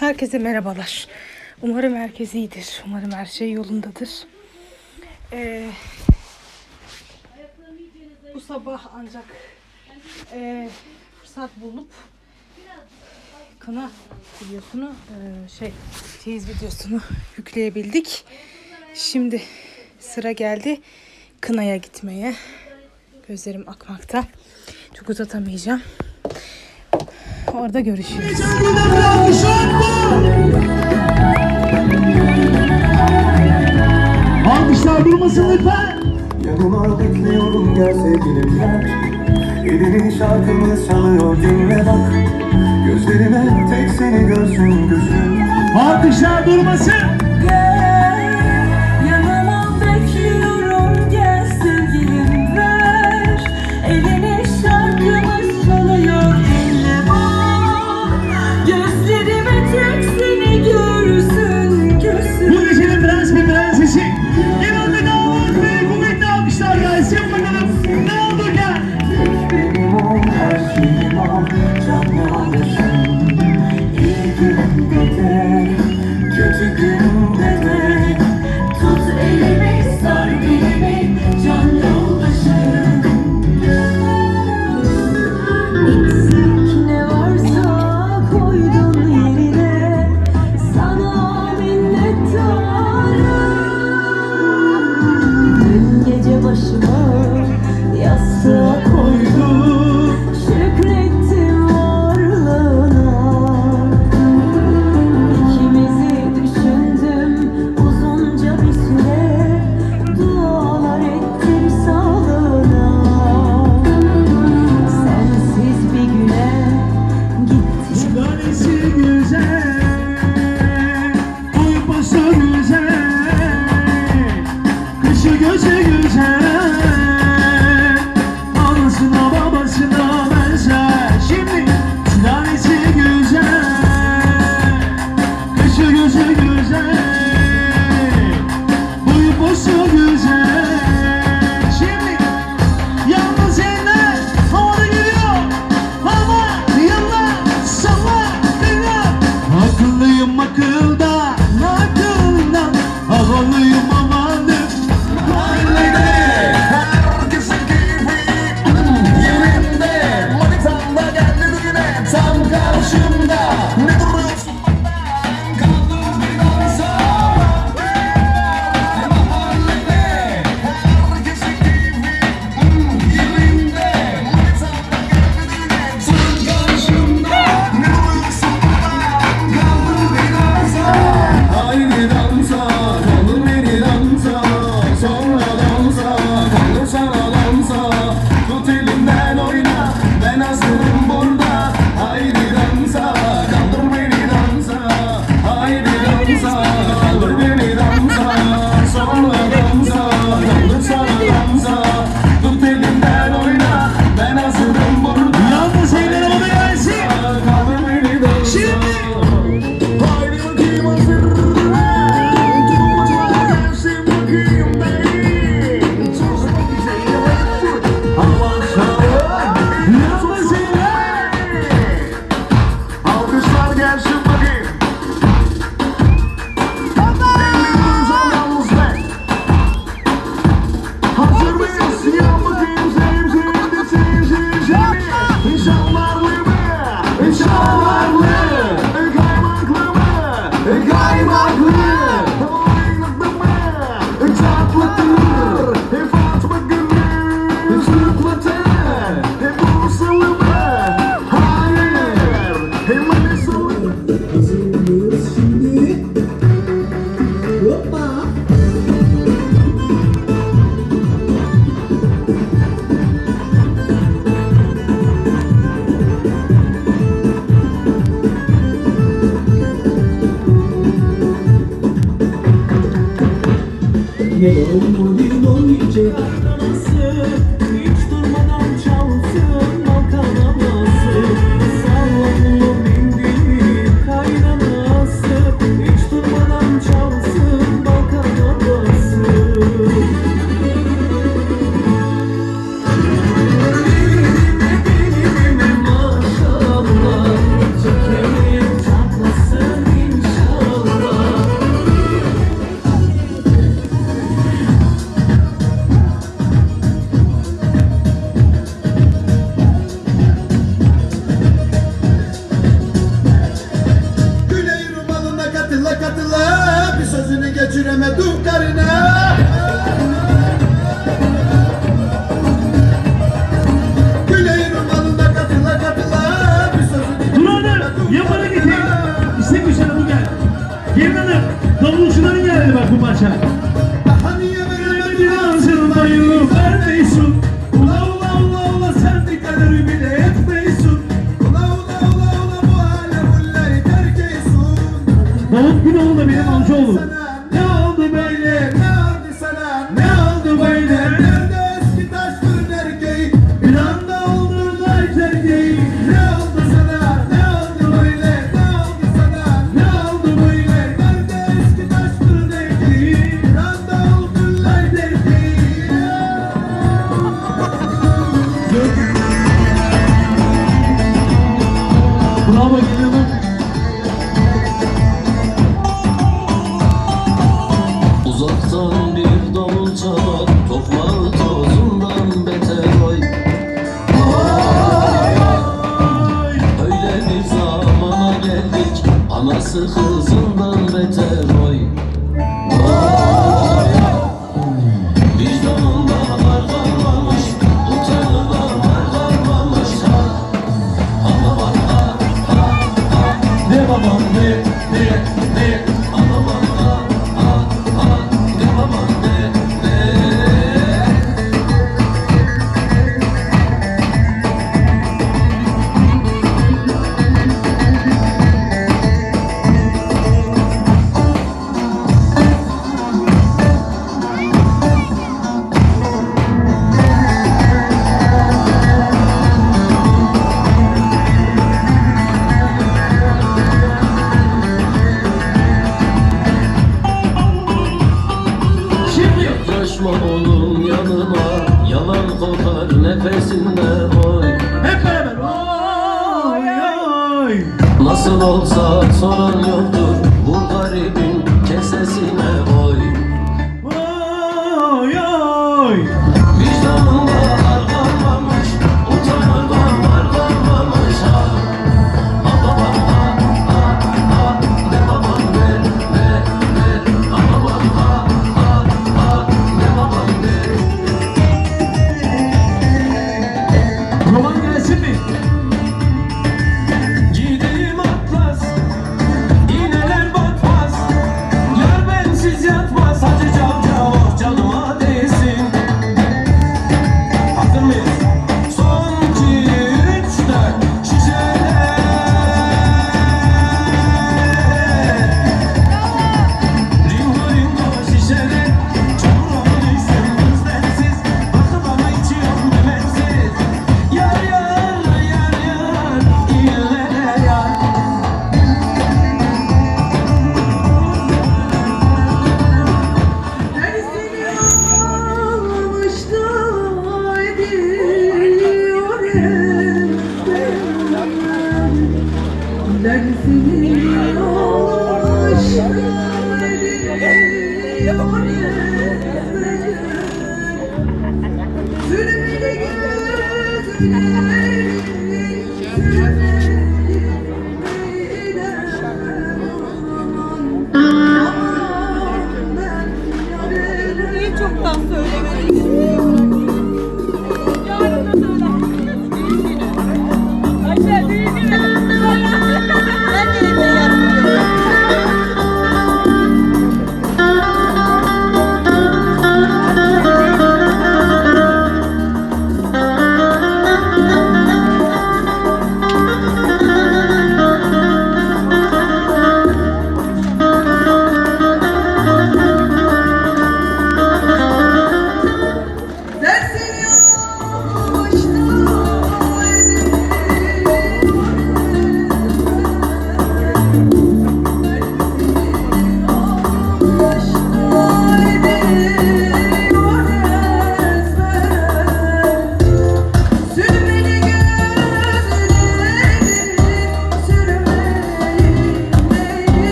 Herkese merhabalar. Umarım herkes iyidir. Umarım her şey yolundadır. Ee, bu sabah ancak e, fırsat bulup kına videosunu e, şey teyz videosunu yükleyebildik. Şimdi sıra geldi kınaya gitmeye. Gözlerim akmakta. Çok uzatamayacağım. Orada görüşürüz. Alkışlar durmasın lütfen. Yanıma bekliyorum gel sevgilim Elini şarkımız çalıyor dinle bak Gözlerime tek seni görsün gözüm Alkışlar durmasın göze güzel. Amcaoğlu da benim amcaoğlum. Sız olsa soran yoktur. Bu garibin kesesine Gidersin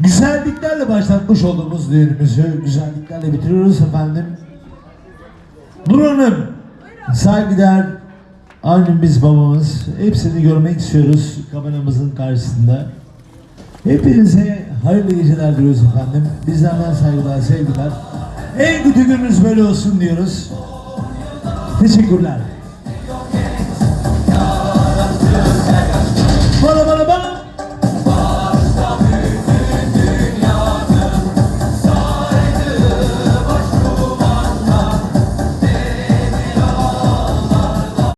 Güzelliklerle başlatmış olduğumuz düğünümüzü güzelliklerle bitiriyoruz efendim. Nur Hanım, saygıdeğer annemiz, babamız hepsini görmek istiyoruz kameramızın karşısında. Hepinize hayırlı geceler diliyoruz efendim. Bizlerden saygılar, sevgiler. En kötü gününüz böyle olsun diyoruz. Teşekkürler. Bala bala bala.